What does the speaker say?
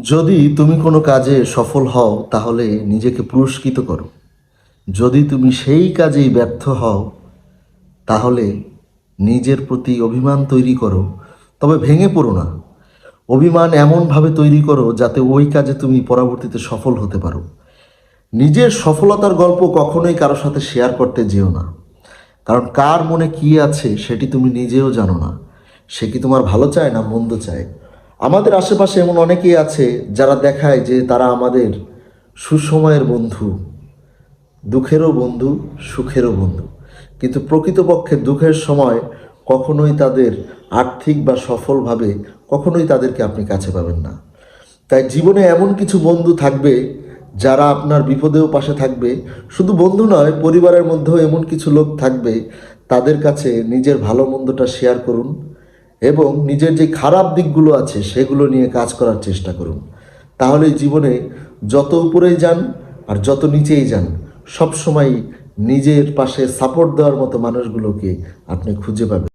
যদি তুমি কোনো কাজে সফল হও, তাহলে নিজেকে পুরস্কৃত করো। যদি তুমি সেই কাজেই ব্যর্থ হও, তাহলে নিজের প্রতি অভিমান তৈরি করো। তবে ভেঙে পড়ো না। অভিমান এমনভাবে তৈরি করো, যাতে ওই কাজে তুমি পরবর্তীতে সফল হতে পারো। নিজের সফলতার গল্প কখনোই কারোর সাথে শেয়ার করতে যেও না। কারণ কার মনে কি আছে, সেটি তুমি নিজেও জানো না। সে কি তোমার ভালো চায় না মন্দ চায়? আমাদের আশেপাশে এমন অনেকেই আছে যারা দেখায় যে তারা আমাদের সুসময়ের বন্ধু, দুঃখেরও বন্ধু, সুখেরও বন্ধু। কিন্তু প্রকৃতপক্ষে দুঃখের সময় কখনোই তাদের আর্থিক বা সফলভাবে কখনোই তাদেরকে আপনি কাছে পাবেন না। তাই জীবনে এমন কিছু বন্ধু থাকবে যারা আপনার বিপদেও পাশে থাকবে। শুধু বন্ধু নয়, পরিবারের মধ্যেও এমন কিছু লোক থাকবে। তাদের কাছে নিজের ভালো মন্দটা শেয়ার করুন এবং নিজের যে খারাপ দিকগুলো আছে সেগুলো নিয়ে কাজ করার চেষ্টা করুন। তাহলে জীবনে যত উপরেই যান আর যত নিচেই যান সবসময় নিজের পাশে সাপোর্ট দেওয়ার মতো মানুষগুলোকে আপনি খুঁজে পাবেন।